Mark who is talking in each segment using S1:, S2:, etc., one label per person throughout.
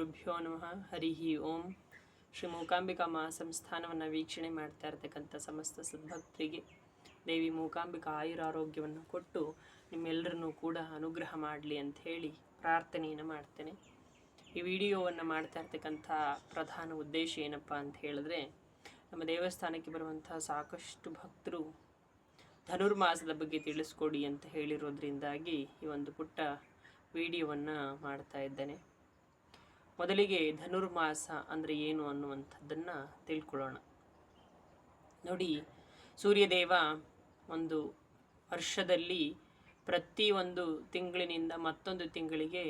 S1: ಗುರುಭ್ಯೋ ನಮಃ. ಹರಿ ಓಂ. ಶ್ರೀ ಮೂಕಾಂಬಿಕಾ ಮಹಾಸಂಸ್ಥಾನವನ್ನು ವೀಕ್ಷಣೆ ಮಾಡ್ತಾ ಇರ್ತಕ್ಕಂಥ ಸಮಸ್ತ ಸದ್ಭಕ್ತರಿಗೆ ದೇವಿ ಮೂಕಾಂಬಿಕಾ ಆಯುರಾರೋಗ್ಯವನ್ನು ಕೊಟ್ಟು ನಿಮ್ಮೆಲ್ಲರನ್ನೂ ಕೂಡ ಅನುಗ್ರಹ ಮಾಡಲಿ ಅಂತ ಹೇಳಿ ಪ್ರಾರ್ಥನೆಯನ್ನು ಮಾಡ್ತೇನೆ. ಈ ವಿಡಿಯೋವನ್ನು ಮಾಡ್ತಾ ಇರ್ತಕ್ಕಂಥ ಪ್ರಧಾನ ಉದ್ದೇಶ ಏನಪ್ಪ ಅಂತ ಹೇಳಿದ್ರೆ, ನಮ್ಮ ದೇವಸ್ಥಾನಕ್ಕೆ ಬರುವಂತಹ ಸಾಕಷ್ಟು ಭಕ್ತರು ಧನುರ್ಮಾಸದ ಬಗ್ಗೆ ತಿಳಿಸ್ಕೊಡಿ ಅಂತ ಹೇಳಿರೋದ್ರಿಂದಾಗಿ ಈ ಒಂದು ಪುಟ್ಟ ವಿಡಿಯೋವನ್ನು ಮಾಡ್ತಾ ಇದ್ದೇನೆ. ಮೊದಲಿಗೆ ಧನುರ್ಮಾಸ ಅಂದರೆ ಏನು ಅನ್ನುವಂಥದ್ದನ್ನು ತಿಳ್ಕೊಳ್ಳೋಣ. ನೋಡಿ, ಸೂರ್ಯದೇವ ಒಂದು ವರ್ಷದಲ್ಲಿ ಪ್ರತಿ ಒಂದು ತಿಂಗಳಿನಿಂದ ಮತ್ತೊಂದು ತಿಂಗಳಿಗೆ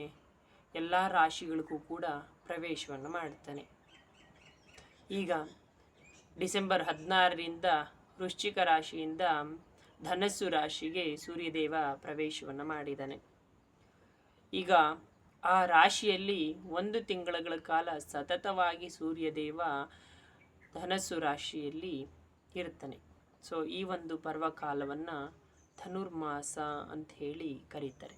S1: ಎಲ್ಲ ರಾಶಿಗಳಿಗೂ ಕೂಡ ಪ್ರವೇಶವನ್ನು ಮಾಡ್ತಾನೆ. ಈಗ ಡಿಸೆಂಬರ್ ಹದಿನಾರರಿಂದ ವೃಶ್ಚಿಕ ರಾಶಿಯಿಂದ ಧನಸ್ಸು ರಾಶಿಗೆ ಸೂರ್ಯದೇವ ಪ್ರವೇಶವನ್ನು ಮಾಡಿದ್ದಾನೆ ಈಗ ಆ ರಾಶಿಯಲ್ಲಿ ಒಂದು ತಿಂಗಳ ಕಾಲ ಸತತವಾಗಿ ಸೂರ್ಯದೇವ ಧನಸ್ಸು ರಾಶಿಯಲ್ಲಿ ಇರ್ತಾನೆ ಸೊ ಈ ಒಂದು ಪರ್ವಕಾಲವನ್ನು ಧನುರ್ಮಾಸ ಹೇಳಿ ಕರೀತಾರೆ.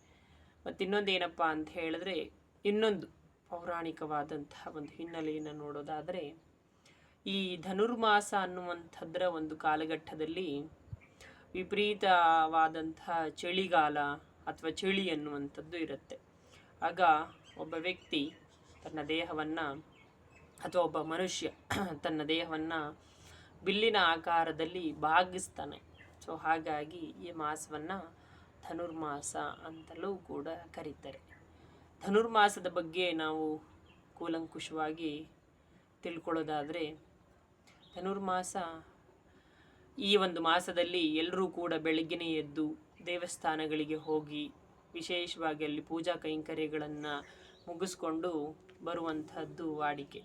S1: ಮತ್ತು ಇನ್ನೊಂದೇನಪ್ಪ ಅಂತ ಹೇಳಿದ್ರೆ, ಇನ್ನೊಂದು ಪೌರಾಣಿಕವಾದಂತಹ ಒಂದು ಹಿನ್ನೆಲೆಯನ್ನು ನೋಡೋದಾದರೆ, ಈ ಧನುರ್ಮಾಸ ಅನ್ನುವಂಥದ್ರ ಒಂದು ಕಾಲಘಟ್ಟದಲ್ಲಿ ವಿಪರೀತವಾದಂತಹ ಚಳಿಗಾಲ ಅಥವಾ ಚಳಿ ಅನ್ನುವಂಥದ್ದು ಇರುತ್ತೆ. ಆಗ ಒಬ್ಬ ವ್ಯಕ್ತಿ ತನ್ನ ದೇಹವನ್ನು ಅಥವಾ ಒಬ್ಬ ಮನುಷ್ಯ ತನ್ನ ದೇಹವನ್ನು ಬಿಲ್ಲಿನ ಆಕಾರದಲ್ಲಿ ಭಾಗಿಸ್ತಾನೆ ಸೊ ಹಾಗಾಗಿ ಈ ಮಾಸವನ್ನು ಧನುರ್ಮಾಸ ಅಂತಲೂ ಕೂಡ ಕರೀತಾರೆ. ಧನುರ್ಮಾಸದ ಬಗ್ಗೆ ನಾವು ಕೂಲಂಕುಷವಾಗಿ ತಿಳ್ಕೊಳ್ಳೋದಾದರೆ, ಧನುರ್ಮಾಸ ಈ ಒಂದು ಮಾಸದಲ್ಲಿ ಎಲ್ಲರೂ ಕೂಡ ಬೆಳಗ್ಗೆನೇ ಎದ್ದು ದೇವಸ್ಥಾನಗಳಿಗೆ ಹೋಗಿ ವಿಶೇಷವಾಗಿ ಅಲ್ಲಿ ಪೂಜಾ ಕೈಂಕರ್ಯಗಳನ್ನು ಮುಗಿಸ್ಕೊಂಡು ಬರುವಂಥದ್ದು ವಾಡಿಕೆ.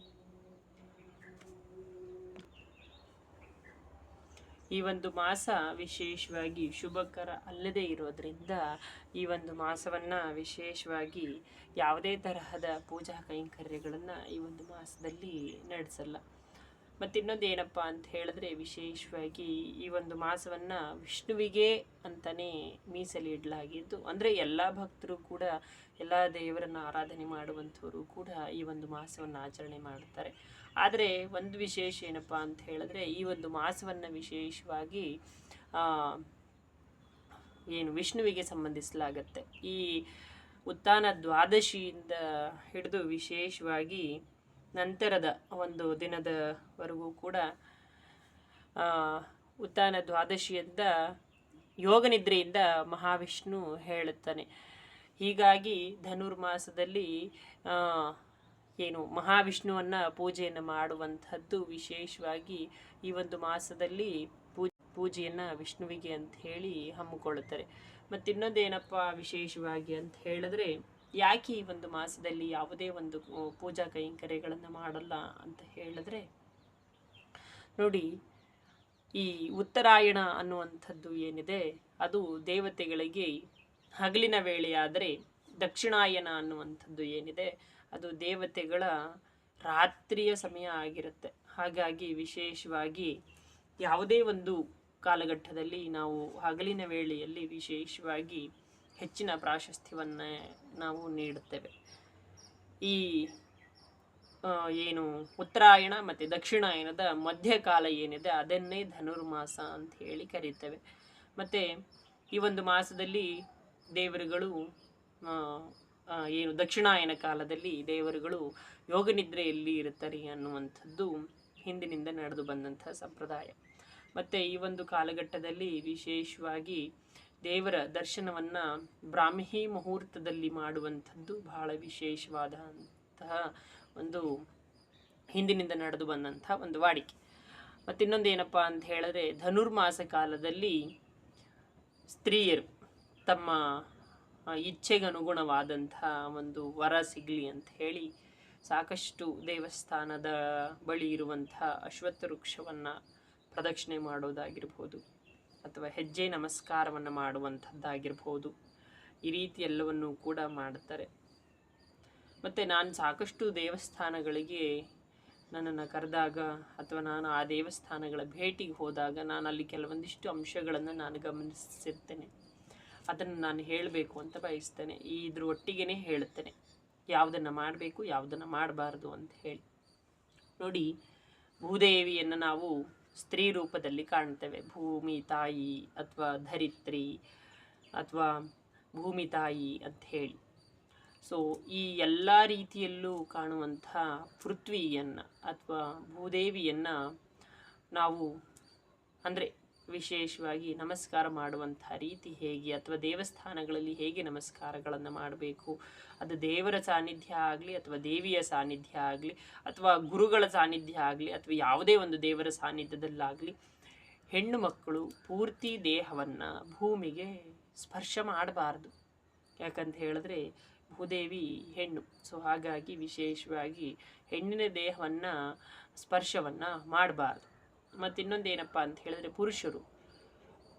S1: ಈ ಒಂದು ಮಾಸ ವಿಶೇಷವಾಗಿ ಶುಭಕರ ಅಲ್ಲದೆ ಇರೋದರಿಂದ ಈ ಒಂದು ಮಾಸವನ್ನು ವಿಶೇಷವಾಗಿ ಯಾವುದೇ ತರಹದ ಪೂಜಾ ಕೈಂಕರ್ಯಗಳನ್ನು ಈ ಒಂದು ಮಾಸದಲ್ಲಿ ನಡೆಸಲ್ಲ. ಮತ್ತು ಇನ್ನೊಂದು ಏನಪ್ಪ ಅಂತ ಹೇಳಿದ್ರೆ ವಿಶೇಷವಾಗಿ ಈ ಒಂದು ಮಾಸವನ್ನು ವಿಷ್ಣುವಿಗೆ ಅಂತಲೇ ಮೀಸಲಿಡಲಾಗಿದ್ದು ಅಂದರೆ ಎಲ್ಲ ಭಕ್ತರು ಕೂಡ ಎಲ್ಲ ದೇವರನ್ನು ಆರಾಧನೆ ಮಾಡುವಂಥವರು ಕೂಡ ಈ ಒಂದು ಮಾಸವನ್ನು ಆಚರಣೆ ಮಾಡ್ತಾರೆ. ಆದರೆ ಒಂದು ವಿಶೇಷ ಏನಪ್ಪ ಅಂತ ಹೇಳಿದ್ರೆ ಈ ಒಂದು ಮಾಸವನ್ನು ವಿಶೇಷವಾಗಿ ಏನು ವಿಷ್ಣುವಿಗೆ ಸಂಬಂಧಿಸಲಾಗತ್ತೆ. ಈ ಉತ್ತಾನ ದ್ವಾದಶಿಯಿಂದ ಹಿಡಿದು ವಿಶೇಷವಾಗಿ ನಂತರದ ಒಂದು ದಿನದವರೆಗೂ ಕೂಡ ಉತ್ಥಾನ ದ್ವಾದಶಿಯಿಂದ ಯೋಗನಿದ್ರೆಯಿಂದ ಮಹಾವಿಷ್ಣು ಹೇಳುತ್ತಾನೆ. ಹೀಗಾಗಿ ಧನುರ್ಮಾಸದಲ್ಲಿ ಏನು ಮಹಾವಿಷ್ಣುವನ್ನು ಪೂಜೆಯನ್ನು ಮಾಡುವಂಥದ್ದು ವಿಶೇಷವಾಗಿ ಈ ಒಂದು ಮಾಸದಲ್ಲಿ ಪೂಜೆ, ಪೂಜೆಯನ್ನು ವಿಷ್ಣುವಿಗೆ ಅಂತ ಹೇಳಿ ಹಮ್ಮಿಕೊಳ್ಳುತ್ತಾರೆ. ಮತ್ತು ಇನ್ನೊಂದೇನಪ್ಪ ವಿಶೇಷವಾಗಿ ಅಂತ ಹೇಳಿದ್ರೆ ಯಾಕೆ ಈ ಒಂದು ಮಾಸದಲ್ಲಿ ಯಾವುದೇ ಒಂದು ಪೂಜಾ ಕೈಂಕರ್ಯಗಳನ್ನು ಮಾಡಲ್ಲ ಅಂತ ಹೇಳಿದ್ರೆ, ನೋಡಿ, ಈ ಉತ್ತರಾಯಣ ಅನ್ನುವಂಥದ್ದು ಏನಿದೆ, ಅದು ದೇವತೆಗಳಿಗೆ ಹಗಲಿನ ವೇಳೆಯಾದರೆ ದಕ್ಷಿಣಾಯನ ಅನ್ನುವಂಥದ್ದು ಏನಿದೆ, ಅದು ದೇವತೆಗಳ ರಾತ್ರಿಯ ಸಮಯ ಆಗಿರುತ್ತೆ. ಹಾಗಾಗಿ ವಿಶೇಷವಾಗಿ ಯಾವುದೇ ಒಂದು ಕಾಲಘಟ್ಟದಲ್ಲಿ ನಾವು ಹಗಲಿನ ವೇಳೆಯಲ್ಲಿ ವಿಶೇಷವಾಗಿ ಹೆಚ್ಚಿನ ಪ್ರಾಶಸ್ತ್ಯವನ್ನೇ ನಾವು ನೀಡುತ್ತೇವೆ. ಈ ಏನು ಉತ್ತರಾಯಣ ಮತ್ತು ದಕ್ಷಿಣಾಯನದ ಮಧ್ಯಕಾಲ ಏನಿದೆ ಅದನ್ನೇ ಧನುರ್ಮಾಸ ಅಂತ ಹೇಳಿ ಕರೀತೇವೆ. ಮತ್ತು ಈ ಒಂದು ಮಾಸದಲ್ಲಿ ದೇವರುಗಳು ಏನು ದಕ್ಷಿಣಾಯನ ಕಾಲದಲ್ಲಿ ದೇವರುಗಳು ಯೋಗ ನಿದ್ರೆಯಲ್ಲಿ ಇರುತ್ತಾರೆ ಅನ್ನುವಂಥದ್ದು ಹಿಂದಿನಿಂದ ನಡೆದು ಬಂದಂಥ ಸಂಪ್ರದಾಯ. ಮತ್ತು ಈ ಒಂದು ಕಾಲಘಟ್ಟದಲ್ಲಿ ವಿಶೇಷವಾಗಿ ದೇವರ ದರ್ಶನವನ್ನು ಬ್ರಾಹ್ಮಿ ಮುಹೂರ್ತದಲ್ಲಿ ಮಾಡುವಂಥದ್ದು ಬಹಳ ವಿಶೇಷವಾದಂತಹ ಒಂದು ಹಿಂದಿನಿಂದ ನಡೆದು ಬಂದಂಥ ಒಂದು ವಾಡಿಕೆ. ಮತ್ತು ಇನ್ನೊಂದು ಏನಪ್ಪ ಅಂತ ಹೇಳಿದ್ರೆ, ಧನುರ್ಮಾಸ ಕಾಲದಲ್ಲಿ ಸ್ತ್ರೀಯರು ತಮ್ಮ ಇಚ್ಛೆಗನುಗುಣವಾದಂಥ ಒಂದು ವರ ಸಿಗಲಿ ಅಂತ ಹೇಳಿ ಸಾಕಷ್ಟು ದೇವಸ್ಥಾನದ ಬಳಿ ಇರುವಂಥ ಅಶ್ವತ್ಥ ವೃಕ್ಷವನ್ನು ಪ್ರದಕ್ಷಿಣೆ ಮಾಡೋದಾಗಿರ್ಬೋದು. ಅಥವಾ ಹೆಜ್ಜೆ ನಮಸ್ಕಾರವನ್ನು ಮಾಡುವಂಥದ್ದಾಗಿರ್ಬೋದು. ಈ ರೀತಿ ಎಲ್ಲವನ್ನು ಕೂಡ ಮಾಡ್ತಾರೆ. ಮತ್ತು ನಾನು ಸಾಕಷ್ಟು ದೇವಸ್ಥಾನಗಳಿಗೆ ನನ್ನನ್ನು ಕರೆದಾಗ ಅಥವಾ ನಾನು ಆ ದೇವಸ್ಥಾನಗಳ ಭೇಟಿಗೆ ಹೋದಾಗ ನಾನು ಅಲ್ಲಿ ಕೆಲವೊಂದಿಷ್ಟು ಅಂಶಗಳನ್ನು ನಾನು ಗಮನಿಸಿರ್ತೇನೆ. ಅದನ್ನು ನಾನು ಹೇಳಬೇಕು ಅಂತ ಬಯಸ್ತೇನೆ. ಈ ಇದ್ರ ಒಟ್ಟಿಗೆ ಹೇಳ್ತೇನೆ ಯಾವುದನ್ನು ಮಾಡಬೇಕು, ಯಾವುದನ್ನು ಮಾಡಬಾರ್ದು ಅಂತ ಹೇಳಿ. ನೋಡಿ, ಭೂದೇವಿಯನ್ನು ನಾವು ಸ್ತ್ರೀ ರೂಪದಲ್ಲಿ ಕಾಣ್ತೇವೆ. ಭೂಮಿ, ತಾಯಿ ಅಥವಾ ಧರಿತ್ರಿ ಅಥವಾ ಭೂಮಿ, ತಾಯಿ ಅಂತ ಹೇಳಿ. ಸೊ ಈ ಎಲ್ಲ ರೀತಿಯಲ್ಲೂ ಕಾಣುವಂಥ ಪೃಥ್ವಿಯನ್ನು ಅಥವಾ ಭೂದೇವಿಯನ್ನು ನಾವು ಅಂದರೆ ವಿಶೇಷವಾಗಿ ನಮಸ್ಕಾರ ಮಾಡುವಂಥ ರೀತಿ ಹೇಗೆ ಅಥವಾ ದೇವಸ್ಥಾನಗಳಲ್ಲಿ ಹೇಗೆ ನಮಸ್ಕಾರಗಳನ್ನು ಮಾಡಬೇಕು? ಅದು ದೇವರ ಸಾನ್ನಿಧ್ಯ ಆಗಲಿ ಅಥವಾ ದೇವಿಯ ಸಾನ್ನಿಧ್ಯ ಆಗಲಿ ಅಥವಾ ಗುರುಗಳ ಸಾನ್ನಿಧ್ಯ ಆಗಲಿ ಅಥವಾ ಯಾವುದೇ ಒಂದು ದೇವರ ಸಾನ್ನಿಧ್ಯದಲ್ಲಾಗಲಿ ಹೆಣ್ಣು ಮಕ್ಕಳು ಪೂರ್ತಿ ದೇಹವನ್ನು ಭೂಮಿಗೆ ಸ್ಪರ್ಶ ಮಾಡಬಾರ್ದು. ಯಾಕಂತ ಹೇಳಿದ್ರೆ ಭೂದೇವಿ ಹೆಣ್ಣು. ಸೊ ಹಾಗಾಗಿ ವಿಶೇಷವಾಗಿ ಹೆಣ್ಣಿನ ದೇಹವನ್ನು ಸ್ಪರ್ಶವನ್ನು ಮಾಡಬಾರ್ದು. ಮತ್ತು ಇನ್ನೊಂದೇನಪ್ಪ ಅಂತ ಹೇಳಿದ್ರೆ ಪುರುಷರು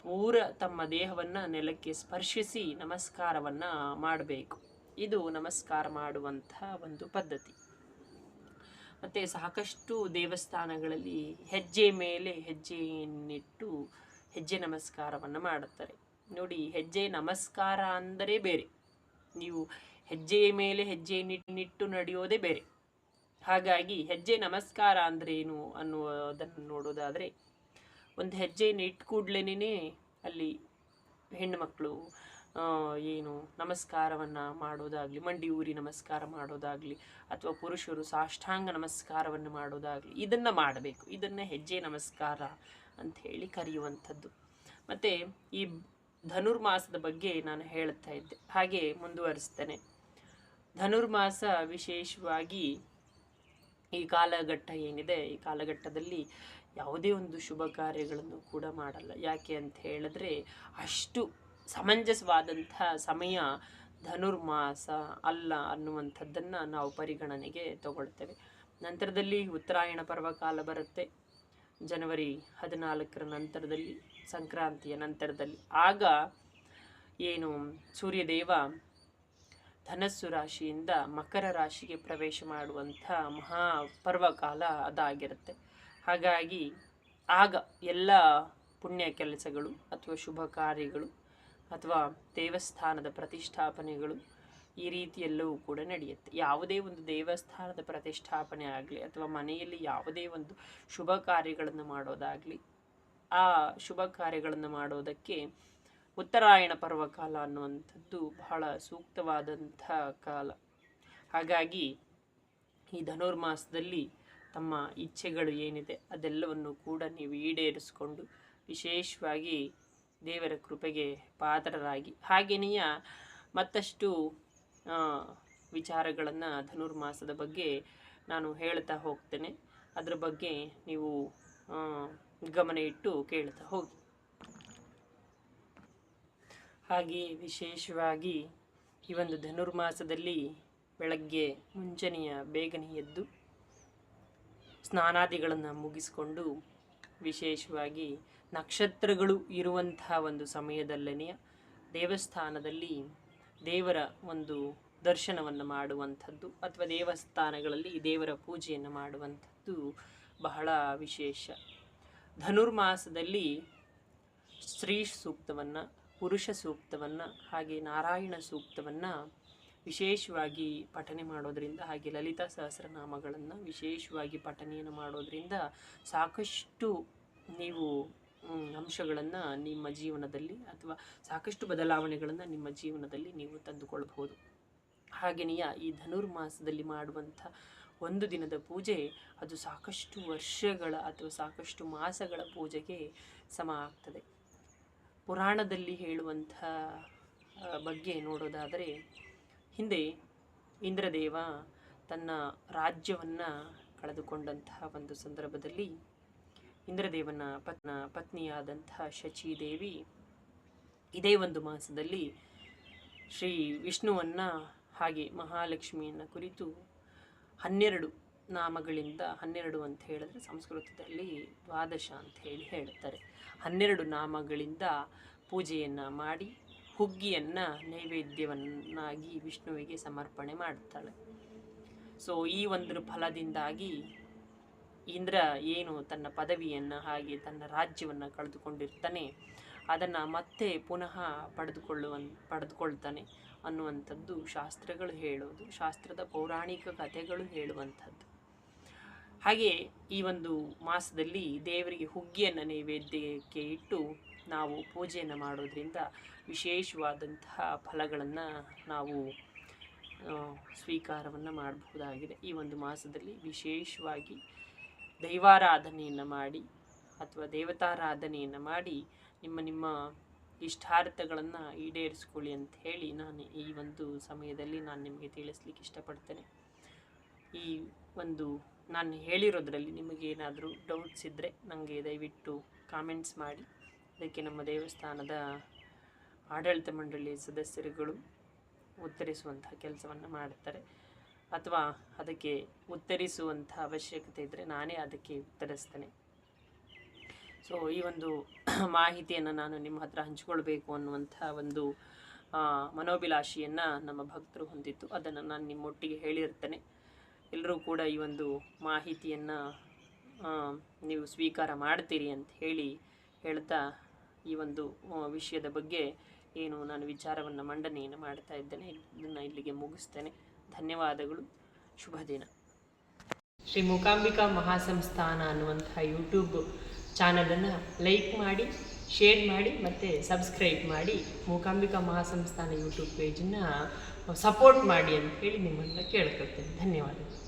S1: ಪೂರ ತಮ್ಮ ದೇಹವನ್ನು ನೆಲಕ್ಕೆ ಸ್ಪರ್ಶಿಸಿ ನಮಸ್ಕಾರವನ್ನು ಮಾಡಬೇಕು. ಇದು ನಮಸ್ಕಾರ ಮಾಡುವಂಥ ಒಂದು ಪದ್ಧತಿ. ಮತ್ತು ಸಾಕಷ್ಟು ದೇವಸ್ಥಾನಗಳಲ್ಲಿ ಹೆಜ್ಜೆ ಮೇಲೆ ಹೆಜ್ಜೆಯನ್ನಿಟ್ಟು ಹೆಜ್ಜೆ ನಮಸ್ಕಾರವನ್ನು ಮಾಡುತ್ತಾರೆ. ನೋಡಿ, ಹೆಜ್ಜೆ ನಮಸ್ಕಾರ ಅಂದರೆ ಬೇರೆ. ನೀವು ಹೆಜ್ಜೆಯ ಮೇಲೆ ಹೆಜ್ಜೆಯನ್ನಿಟ್ಟು ನಡೆಯೋದೇ ಬೇರೆ. ಹಾಗಾಗಿ ಹೆಜ್ಜೆ ನಮಸ್ಕಾರ ಅಂದ್ರೇನು ಅನ್ನುವುದನ್ನು ನೋಡೋದಾದರೆ ಒಂದು ಹೆಜ್ಜೆಯನ್ನು ಇಟ್ಟು ಕೂಡ್ಲೇನೇ ಅಲ್ಲಿ ಹೆಣ್ಣು ಮಕ್ಕಳು ಏನು ನಮಸ್ಕಾರವನ್ನು ಮಾಡೋದಾಗಲಿ, ಮಂಡಿ ಊರಿ ನಮಸ್ಕಾರ ಮಾಡೋದಾಗಲಿ, ಅಥವಾ ಪುರುಷರು ಸಾಷ್ಟಾಂಗ ನಮಸ್ಕಾರವನ್ನು ಮಾಡೋದಾಗಲಿ, ಇದನ್ನು ಮಾಡಬೇಕು. ಇದನ್ನು ಹೆಜ್ಜೆ ನಮಸ್ಕಾರ ಅಂತ ಹೇಳಿ ಕರೆಯುವಂಥದ್ದು. ಮತ್ತು ಈ ಧನುರ್ಮಾಸದ ಬಗ್ಗೆ ನಾನು ಹೇಳ್ತಾ ಇದ್ದೆ. ಹಾಗೆ ಮುಂದುವರಿಸ್ತೇನೆ. ಧನುರ್ಮಾಸ ವಿಶೇಷವಾಗಿ ಈ ಕಾಲಘಟ್ಟ ಏನಿದೆ, ಈ ಕಾಲಘಟ್ಟದಲ್ಲಿ ಯಾವುದೇ ಒಂದು ಶುಭ ಕಾರ್ಯಗಳನ್ನು ಕೂಡ ಮಾಡಲ್ಲ. ಯಾಕೆ ಅಂತ ಹೇಳಿದ್ರೆ, ಅಷ್ಟು ಸಮಂಜಸವಾದಂಥ ಸಮಯ ಧನುರ್ಮಾಸ, ಅಲ್ಲ ಅನ್ನುವಂಥದ್ದನ್ನು ನಾವು ಪರಿಗಣನೆಗೆ ತಗೊಳ್ತೇವೆ. ನಂತರದಲ್ಲಿ ಉತ್ತರಾಯಣ ಪರ್ವಕಾಲ ಬರುತ್ತೆ. ಜನವರಿ ಹದಿನಾಲ್ಕರ ನಂತರದಲ್ಲಿ, ಸಂಕ್ರಾಂತಿಯ ನಂತರದಲ್ಲಿ. ಆಗ ಏನು ಸೂರ್ಯದೇವ ಧನಸ್ಸು ರಾಶಿಯಿಂದ ಮಕರ ರಾಶಿಗೆ ಪ್ರವೇಶ ಮಾಡುವಂಥ ಮಹಾ ಪರ್ವಕಾಲ ಅದಾಗಿರುತ್ತೆ. ಹಾಗಾಗಿ ಆಗ ಎಲ್ಲ ಪುಣ್ಯ ಕೆಲಸಗಳು ಅಥವಾ ಶುಭ ಕಾರ್ಯಗಳು ಅಥವಾ ದೇವಸ್ಥಾನದ ಪ್ರತಿಷ್ಠಾಪನೆಗಳು ಈ ರೀತಿಯೆಲ್ಲವೂ ಕೂಡ ನಡೆಯುತ್ತೆ. ಯಾವುದೇ ಒಂದು ದೇವಸ್ಥಾನದ ಪ್ರತಿಷ್ಠಾಪನೆ ಆಗಲಿ ಅಥವಾ ಮನೆಯಲ್ಲಿ ಯಾವುದೇ ಒಂದು ಶುಭ ಕಾರ್ಯಗಳನ್ನು ಮಾಡೋದಾಗಲಿ, ಆ ಶುಭ ಕಾರ್ಯಗಳನ್ನು ಮಾಡೋದಕ್ಕೆ ಉತ್ತರಾಯಣ ಪರ್ವಕಾಲ ಅನ್ನುವಂಥದ್ದು ಬಹಳ ಸೂಕ್ತವಾದಂಥ ಕಾಲ. ಹಾಗಾಗಿ ಈ ಧನುರ್ಮಾಸದಲ್ಲಿ ತಮ್ಮ ಇಚ್ಛೆಗಳು ಏನಿದೆ ಅದೆಲ್ಲವನ್ನು ಕೂಡ ನೀವು ಈಡೇರಿಸಿಕೊಂಡು ವಿಶೇಷವಾಗಿ ದೇವರ ಕೃಪೆಗೆ ಪಾತ್ರರಾಗಿ. ಹಾಗೆಯೇ ಮತ್ತಷ್ಟು ವಿಚಾರಗಳನ್ನು ಧನುರ್ಮಾಸದ ಬಗ್ಗೆ ನಾನು ಹೇಳ್ತಾ ಹೋಗ್ತೇನೆ. ಅದರ ಬಗ್ಗೆ ನೀವು ಗಮನ ಇಟ್ಟು ಕೇಳ್ತಾ ಹೋಗಿ. ಹಾಗೆ ವಿಶೇಷವಾಗಿ ಈ ಒಂದು ಧನುರ್ಮಾಸದಲ್ಲಿ ಬೆಳಗ್ಗೆ ಮುಂಚನೆಯ ಬೇಗನೆ ಎದ್ದು ಸ್ನಾನಾದಿಗಳನ್ನು ಮುಗಿಸಿಕೊಂಡು ವಿಶೇಷವಾಗಿ ನಕ್ಷತ್ರಗಳು ಇರುವಂತಹ ಒಂದು ಸಮಯದಲ್ಲೇ ದೇವಸ್ಥಾನದಲ್ಲಿ ದೇವರ ಒಂದು ದರ್ಶನವನ್ನು ಮಾಡುವಂಥದ್ದು ಅಥವಾ ದೇವಸ್ಥಾನಗಳಲ್ಲಿ ದೇವರ ಪೂಜೆಯನ್ನು ಮಾಡುವಂಥದ್ದು ಬಹಳ ವಿಶೇಷ. ಧನುರ್ಮಾಸದಲ್ಲಿ ಸ್ತ್ರೀ ಸೂಕ್ತವನ್ನು ಪುರುಷ ಸೂಕ್ತವನ್ನು ಹಾಗೆ ನಾರಾಯಣ ಸೂಕ್ತವನ್ನು ವಿಶೇಷವಾಗಿ ಪಠನೆ ಮಾಡೋದರಿಂದ ಹಾಗೆ ಲಲಿತಾ ಸಹಸ್ರನಾಮಗಳನ್ನು ವಿಶೇಷವಾಗಿ ಪಠನೆಯನ್ನು ಮಾಡೋದರಿಂದ ಸಾಕಷ್ಟು ನೀವು ಅಂಶಗಳನ್ನು ನಿಮ್ಮ ಜೀವನದಲ್ಲಿ ಅಥವಾ ಸಾಕಷ್ಟು ಬದಲಾವಣೆಗಳನ್ನು ನಿಮ್ಮ ಜೀವನದಲ್ಲಿ ನೀವು ತಂದುಕೊಳ್ಬಹುದು. ಹಾಗೆಯೇ ಈ ಧನುರ್ಮಾಸದಲ್ಲಿ ಮಾಡುವಂಥ ಒಂದು ದಿನದ ಪೂಜೆ ಅದು ಸಾಕಷ್ಟು ವರ್ಷಗಳ ಅಥವಾ ಸಾಕಷ್ಟು ಮಾಸಗಳ ಪೂಜೆಗೆ ಸಮ ಆಗ್ತದೆ. ಪುರಾಣದಲ್ಲಿ ಹೇಳುವಂಥ ಬಗ್ಗೆ ನೋಡೋದಾದರೆ, ಹಿಂದೆ ಇಂದ್ರದೇವ ತನ್ನ ರಾಜ್ಯವನ್ನು ಕಳೆದುಕೊಂಡಂತಹ ಒಂದು ಸಂದರ್ಭದಲ್ಲಿ ಇಂದ್ರದೇವನ ಪತ್ನ ಪತ್ನಿಯಾದಂಥ ಶಚಿದೇವಿ ಇದೇ ಒಂದು ಮಾಸದಲ್ಲಿ ಶ್ರೀ ವಿಷ್ಣುವನ್ನು ಹಾಗೆ ಮಹಾಲಕ್ಷ್ಮಿಯನ್ನು ಕುರಿತು ಹನ್ನೆರಡು ನಾಮಗಳಿಂದ ಹನ್ನೆರಡು ಅಂತ ಹೇಳಿದ್ರೆ ಸಂಸ್ಕೃತದಲ್ಲಿ ದ್ವಾದಶ ಅಂತ ಹೇಳಿ ಹೇಳ್ತಾರೆ. ಹನ್ನೆರಡು ನಾಮಗಳಿಂದ ಪೂಜೆಯನ್ನು ಮಾಡಿ ಹುಗ್ಗಿಯನ್ನು ನೈವೇದ್ಯವನ್ನಾಗಿ ವಿಷ್ಣುವಿಗೆ ಸಮರ್ಪಣೆ ಮಾಡ್ತಾಳೆ. ಸೊ ಈ ಒಂದು ಫಲದಿಂದಾಗಿ ಇಂದ್ರ ಏನು ತನ್ನ ಪದವಿಯನ್ನು ಹಾಗೆ ತನ್ನ ರಾಜ್ಯವನ್ನು ಕಳೆದುಕೊಂಡಿರ್ತಾನೆ, ಅದನ್ನು ಮತ್ತೆ ಪುನಃ ಪಡೆದುಕೊಳ್ಳುವ ಪಡೆದುಕೊಳ್ತಾನೆ ಅನ್ನುವಂಥದ್ದು ಶಾಸ್ತ್ರಗಳು ಹೇಳೋದು. ಶಾಸ್ತ್ರದ ಪೌರಾಣಿಕ ಕಥೆಗಳು ಹೇಳುವಂಥದ್ದು. ಹಾಗೆ ಈ ಒಂದು ಮಾಸದಲ್ಲಿ ದೇವರಿಗೆ ಹುಗ್ಗಿಯನ್ನು ನೈವೇದ್ಯಕ್ಕೆ ಇಟ್ಟು ನಾವು ಪೂಜೆಯನ್ನು ಮಾಡೋದ್ರಿಂದ ವಿಶೇಷವಾದಂತಹ ಫಲಗಳನ್ನು ನಾವು ಸ್ವೀಕಾರವನ್ನು ಮಾಡಬಹುದಾಗಿದೆ. ಈ ಒಂದು ಮಾಸದಲ್ಲಿ ವಿಶೇಷವಾಗಿ ದೈವಾರಾಧನೆಯನ್ನು ಮಾಡಿ ಅಥವಾ ದೇವತಾರಾಧನೆಯನ್ನು ಮಾಡಿ ನಿಮ್ಮ ನಿಮ್ಮ ಇಷ್ಟಾರ್ಥಗಳನ್ನು ಈಡೇರಿಸ್ಕೊಳ್ಳಿ ಅಂತ ಹೇಳಿ ನಾನು ಈ ಒಂದು ಸಮಯದಲ್ಲಿ ನಾನು ನಿಮಗೆ ತಿಳಿಸ್ಲಿಕ್ಕೆ ಇಷ್ಟಪಡ್ತೇನೆ. ಈ ಒಂದು ನಾನು ಹೇಳಿರೋದ್ರಲ್ಲಿ ನಿಮಗೇನಾದರೂ ಡೌಟ್ಸ್ ಇದ್ದರೆ ನನಗೆ ದಯವಿಟ್ಟು ಕಾಮೆಂಟ್ಸ್ ಮಾಡಿ. ಅದಕ್ಕೆ ನಮ್ಮ ದೇವಸ್ಥಾನದ ಆಡಳಿತ ಮಂಡಳಿ ಸದಸ್ಯರುಗಳು ಉತ್ತರಿಸುವಂತಹ ಕೆಲಸವನ್ನು ಮಾಡ್ತಾರೆ. ಅಥವಾ ಅದಕ್ಕೆ ಉತ್ತರಿಸುವಂಥ ಅವಶ್ಯಕತೆ ಇದ್ದರೆ ನಾನೇ ಅದಕ್ಕೆ ಉತ್ತರಿಸ್ತೇನೆ. ಸೊ ಈ ಒಂದು ಮಾಹಿತಿಯನ್ನು ನಾನು ನಿಮ್ಮ ಹತ್ರ ಹಂಚಿಕೊಳ್ಬೇಕು ಅನ್ನುವಂಥ ಒಂದು ಮನೋಭಿಲಾಷೆಯನ್ನು ನಮ್ಮ ಭಕ್ತರು ಹೊಂದಿತ್ತು. ಅದನ್ನು ನಾನು ನಿಮ್ಮೊಟ್ಟಿಗೆ ಹೇಳಿರ್ತೇನೆ. ಎಲ್ಲರೂ ಕೂಡ ಈ ಒಂದು ಮಾಹಿತಿಯನ್ನು ನೀವು ಸ್ವೀಕಾರ ಮಾಡ್ತೀರಿ ಅಂತ ಹೇಳಿ ಹೇಳ್ತಾ ಈ ಒಂದು ವಿಷಯದ ಬಗ್ಗೆ ಏನು ನಾನು ವಿಚಾರವನ್ನು ಮಂಡನೆಯನ್ನು ಮಾಡ್ತಾ ಇದ್ದೇನೆ. ಇದನ್ನು ಇಲ್ಲಿಗೆ ಮುಗಿಸ್ತೇನೆ. ಧನ್ಯವಾದಗಳು. ಶುಭ ದಿನ. ಶ್ರೀ ಮೂಕಾಂಬಿಕಾ ಮಹಾಸಂಸ್ಥಾನ ಅನ್ನುವಂತಹ ಯೂಟ್ಯೂಬ್ ಚಾನಲನ್ನು ಲೈಕ್ ಮಾಡಿ ಶೇರ್ ಮಾಡಿ ಮತ್ತು ಸಬ್ಸ್ಕ್ರೈಬ್ ಮಾಡಿ ಮೂಕಾಂಬಿಕಾ ಮಹಾಸಂಸ್ಥಾನ ಯೂಟ್ಯೂಬ್ ಪೇಜನ್ನು ಸಪೋರ್ಟ್ ಮಾಡಿ ಅಂತ ಹೇಳಿ ನಿಮ್ಮನ್ನು ಕೇಳ್ಕೊಳ್ತೇನೆ. ಧನ್ಯವಾದಗಳು.